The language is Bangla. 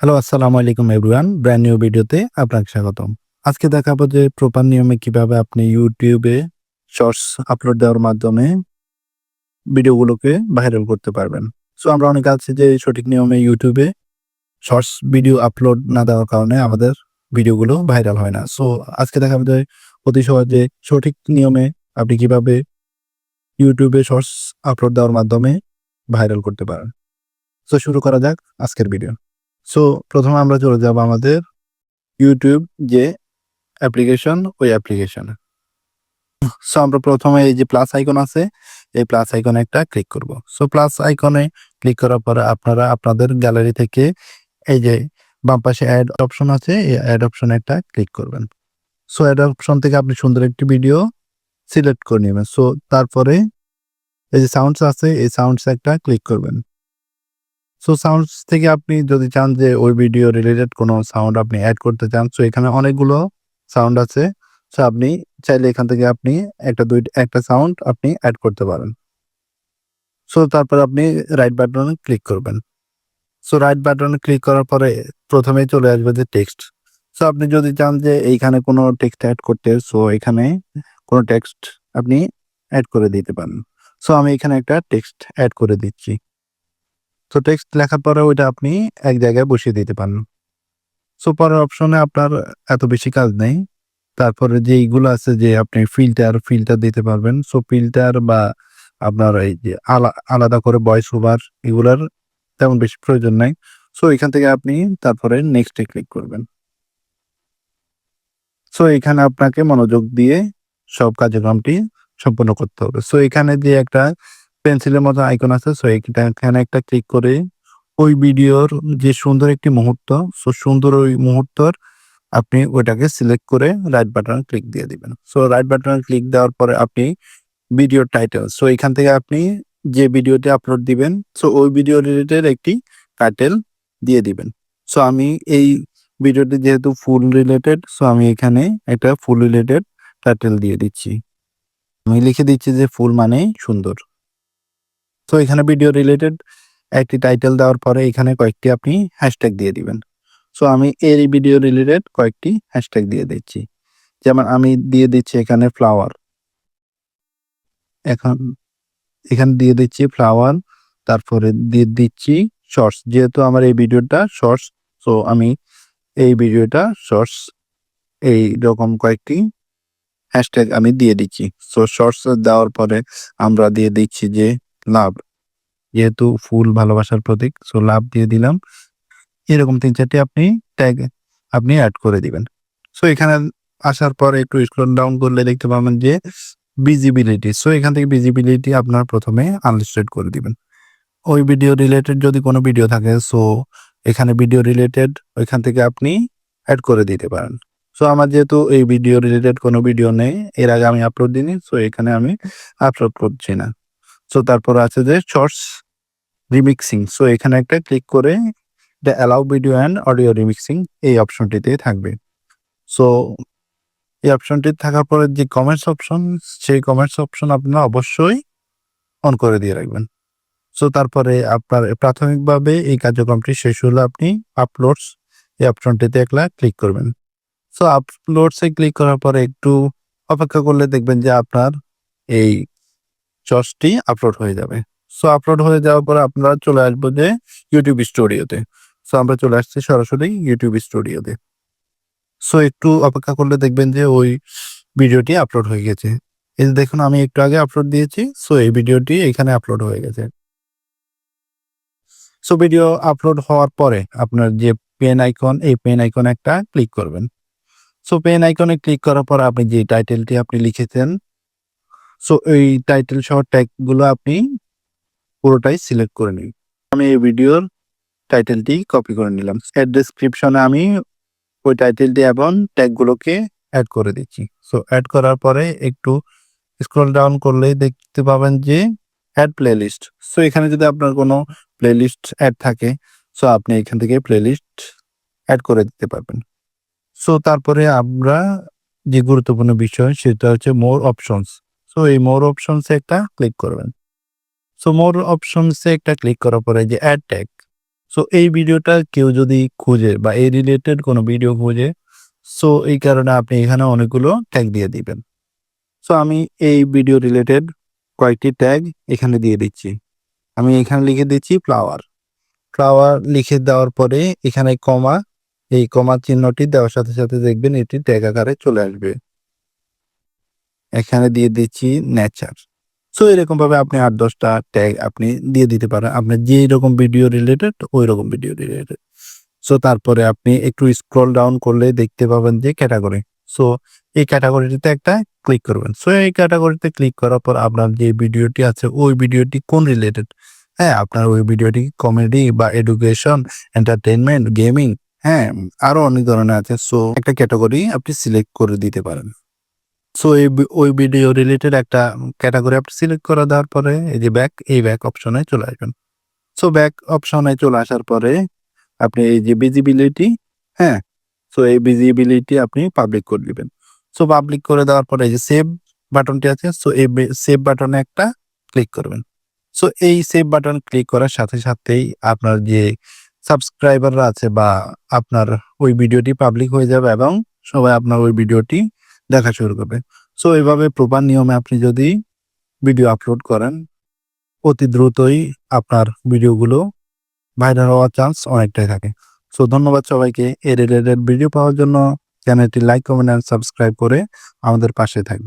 হ্যালো আসসালামু আলাইকুম এভরিওয়ান ব্র্যান্ড নিউ ভিডিওতে আপনাকে স্বাগতম। আজকে দেখাবো যে প্রপার নিয়মে কীভাবে আপনি ইউটিউবে শর্টস আপলোড দেওয়ার মাধ্যমে ভিডিওগুলোকে ভাইরাল করতে পারবেন। সো আমরা অনেক আছি যে সঠিক নিয়মে ইউটিউবে শর্টস ভিডিও আপলোড না দেওয়ার কারণে আমাদের ভিডিওগুলো ভাইরাল হয় না। সো আজকে দেখাবো যে অতি সহজে সঠিক নিয়মে আপনি কীভাবে ইউটিউবে শর্টস আপলোড দেওয়ার মাধ্যমে ভাইরাল করতে পারেন। সো শুরু করা যাক আজকের ভিডিও সো প্রথমে আমরা চলে যাব আমাদের ইউটিউব যে অ্যাপ্লিকেশন ওই অ্যাপ্লিকেশনে সো আমরা প্রথমে এই যে প্লাস আইকন আছে, এই প্লাস আইকনে একটা ক্লিক করব। সো প্লাস আইকনে ক্লিক করার পরে আপনারা আপনাদের গ্যালারি থেকে এই যে বাম পাশে অ্যাড অপশন আছে, এই অ্যাড অপশনে একটা ক্লিক করবেন। সো অ্যাড অপশন থেকে আপনি সুন্দর একটি ভিডিও সিলেক্ট করে নেবেন। সো তারপরে এই যে সাউন্ডস আছে, এই সাউন্ডস একটা ক্লিক করবেন। সো সাউন্ডস থেকে আপনি যদি চান যে ওই ভিডিও রিলেটেড কোনো সাউন্ড আপনি অ্যাড করতে চান সো এখানে অনেকগুলো সাউন্ড আছে। সো আপনি চাইলে এখান থেকে আপনি একটা দুই, একটা সাউন্ড আপনি অ্যাড করতে পারেন। সো তারপর আপনি রাইট বাটনে ক্লিক করবেন। সো রাইট বাটনে ক্লিক করার পরে প্রথমেই চলে আসবে যে টেক্সট সো আপনি যদি চান যে এইখানে কোনো টেক্সট অ্যাড করতে সো এখানে কোনো টেক্সট আপনি অ্যাড করে দিতে পারেন। সো আমি এখানে একটা টেক্সট অ্যাড করে দিচ্ছি। তো টেক্সট লেখার পরে ওইটা আপনি এক জায়গায় বসিয়ে দিতে পারেন। সো পরের অপশনে আপনার এত বেশি কাজ নেই। তারপরে যে এইগুলো আছে যে আপনি ফিল্টার ফিল্টার দিতে পারবেন। সো ফিল্টার বা আপনার এই যে আলা- আলাদা করে ভয়েস ওভার এগুলার তেমন বেশি প্রয়োজন নাই। সো এখান থেকে আপনি তারপরে নেক্সটে ক্লিক করবেন। সো এখানে আপনাকে মনোযোগ দিয়ে সব কার্যক্রমটি সম্পন্ন করতে হবে। সো এখানে যে একটা পেন্সিলের মতো আইকন আছে সো এখানে একটা ক্লিক করে ওই ভিডিওর যে সুন্দর একটি মুহূর্ত সো সুন্দর ওই মুহূর্তর আপনি ওইটাকে সিলেক্ট করে রাইট বাটন ক্লিক দিয়ে দিবেন। সো রাইট বাটন ক্লিক দেওয়ার পরে আপনি ভিডিও টাইটেল সো এখান থেকে আপনি যে ভিডিওটি আপলোড দিবেন সো ওই ভিডিও রিলেটেড একটি টাইটেল দিয়ে দিবেন। সো আমি এই ভিডিওটি যেহেতু ফুল রিলেটেড সো আমি এখানে একটা ফুল রিলেটেড টাইটেল দিয়ে দিচ্ছি। আমি লিখে দিচ্ছি যে ফুল মানে সুন্দর। তো এখানে ভিডিও রিলেটেড একটি টাইটেল দেওয়ার পরে এখানে কয়েকটি আপনি হ্যাশট্যাগ দিয়ে দিবেন। সো আমি এই ভিডিও রিলেটেড কয়েকটি হ্যাশট্যাগ দিয়ে দিচ্ছি। যেমন আমি দিয়ে দিচ্ছি এখানে ফ্লাওয়ার এখন এখানে দিয়ে দিচ্ছি ফ্লাওয়ার তারপরে দিয়ে দিচ্ছি শর্টস যেহেতু আমার এই ভিডিওটা শর্টস সো আমি এই ভিডিওটা শর্টস এই রকম কয়েকটি হ্যাশট্যাগ আমি দিয়ে দিচ্ছি। সো শর্টস দেওয়ার পরে আমরা দিয়ে দিচ্ছি যে লাভ, যেহেতু ফুল ভালোবাসার প্রতীক সো লাভ দিয়ে দিলাম। এরকম তিন চারটি আপনি ট্যাগ আপনি অ্যাড করে দিবেন। সো এখানে আসার পর একটু স্ক্রল ডাউন করলে দেখতে পাবেন যে ভিজিবিলিটি সো এখান থেকে ভিজিবিলিটি আপনার প্রথমে আনলিস্টেড করে দিবেন। ওই ভিডিও রিলেটেড যদি কোনো ভিডিও থাকে সো এখানে ভিডিও রিলেটেড ওইখান থেকে আপনি অ্যাড করে দিতে পারেন। সো আমার যেহেতু এই ভিডিও রিলেটেড কোনো ভিডিও নেই, এর আগে আমি আপলোড দিইনি সো এখানে আমি আপলোড করছি না। সো তারপর আছে যে শর্টস রিমিক্সিং সো এখানে একটা ক্লিক করে the allow video and audio remixing এই অপশনটিতে থাকবে। সো এই অপশনটি থাকার পরে যে কমেন্টস অপশন সেই কমেন্টস অপশন আপনারা অবশ্যই অন করে দিয়ে রাখবেন। সো তারপরে আপনার প্রাথমিকভাবে এই কার্যক্রমটি শেষ হলে আপনি আপলোডস এই অপশনটিতে একলা ক্লিক করবেন। সো আপলোডসে ক্লিক করার পরে একটু অপেক্ষা করলে দেখবেন যে আপনার এই চসটি আপলোড হয়ে যাবে। সো আপলোড হয়ে যাওয়ার পর আপনারা চলে আসব যে ইউটিউব স্টুডিওতে সো আমরা চলে আসছি সরাসরি ইউটিউব স্টুডিওতে সো একটু অপেক্ষা করলে দেখবেন যে ওই ভিডিওটি আপলোড হয়ে গেছে। এই যে দেখুন, আমি একটু আগে আপলোড দিয়েছি। সো এই ভিডিওটি এখানে আপলোড হয়ে গেছে। সো ভিডিও আপলোড হওয়ার পরে আপনার যে পেন আইকন এই পেন আইকন একটা ক্লিক করবেন। সো পেন আইকনে ক্লিক করার পর আপনি যে টাইটেলটি আপনি লিখেছেন সো এই টাইটেল সহ ট্যাগগুলো আপনি পুরোটাই সিলেক্ট করে নিন। আমি এই ভিডিওর টাইটেলটি কপি করে নিলাম। এর ডেসক্রিপশনে আমি ওই টাইটেলটি এবং ট্যাগ গুলোকে অ্যাড করে দিচ্ছি। সো অ্যাড করার পরে একটু স্ক্রল ডাউন করলেই দেখতে পাবেন যে অ্যাড প্লেলিস্ট সো এখানে যদি আপনার কোনো প্লেলিস্ট অ্যাড থাকে সো আপনি এখান থেকে প্লেলিস্ট অ্যাড করে দিতে পারবেন। সো তারপরে আমরা যে গুরুত্বপূর্ণ বিষয়, সেটা হচ্ছে মোর অপশনস সো এই মোর অপশনসে একটা ক্লিক করবেন। সো মোর অপশনসে একটা ক্লিক করার পরে যে অ্যাড ট্যাগ সো এই ভিডিওটা কেউ যদি খুঁজে বা এই রিলেটেড কোনো ভিডিও খুঁজে সো এই কারণে আপনি এখানে অনেকগুলো ট্যাগ দিয়ে দিবেন। সো আমি এই ভিডিও রিলেটেড কয়েকটি ট্যাগ এখানে দিয়ে দিচ্ছি। আমি এখানে লিখে দিচ্ছি ফ্লাওয়ার ফ্লাওয়ার লিখে দেওয়ার পরে এখানে কমা এই কমা চিহ্নটি দেওয়ার সাথে সাথে দেখবেন এটি ট্যাগ আকারে চলে আসবে। এখানে দিয়ে দিচ্ছি নেচার সো এরকম ভাবে আপনি আট, দশটা ট্যাগ আপনি দিয়ে দিতে পারেন। আপনার যে রকম ভিডিও রিলেটেড ওই রকম ভিডিও রিলেটেড সো তারপরে আপনি একটু স্ক্রল ডাউন করলে দেখতে পাবেন যে ক্যাটাগরি সো এই ক্যাটাগরিটিতে একটা ক্লিক করবেন। সো এই ক্যাটাগরিতে ক্লিক করার পর আপনার যে ভিডিওটি আছে, ওই ভিডিওটি কোন রিলেটেড হ্যাঁ আপনার ওই ভিডিওটি কমেডি বা এডুকেশন এন্টারটেনমেন্ট গেমিং হ্যাঁ আরও অনেক ধরনের আছে। সো একটা ক্যাটাগরি আপনি সিলেক্ট করে দিতে পারেন। সো এই ওই ভিডিও রিলেটেড একটা ক্যাটাগরি আপনি সিলেক্ট করে দেওয়ার পরে, এই যে ব্যাক এই ব্যাক অপশনে চলে আসবেন। সো ব্যাক অপশনে চলে আসার পরে আপনি এই যে ভিজিবিলিটি হ্যাঁ? সো এই ভিজিবিলিটি আপনি পাবলিক করে দিবেন। সো পাবলিক করে দেওয়ার পরে এই যে সেভ বাটনটি আছে সো এই সেভ বাটনে একটা ক্লিক করবেন। সো এই সেভ বাটন ক্লিক করার সাথে সাথেই আপনার যে সাবস্ক্রাইবাররা আছে বা আপনার ওই ভিডিওটি পাবলিক হয়ে যাবে এবং সবাই আপনার ওই ভিডিওটি দেখা শুরু করবে। সো এভাবে প্রপার নিয়মে আপনি যদি ভিডিও আপলোড করেন, অতি দ্রুতই আপনার ভিডিওগুলো ভাইরাল হওয়ার চান্স অনেকটাই থাকে। সো ধন্যবাদ সবাইকে। এ রিলেটেড ভিডিও পাওয়ার জন্য চ্যানেলটি লাইক কমেন্ট অ্যান্ড সাবস্ক্রাইব করে আমাদের পাশে থাকবে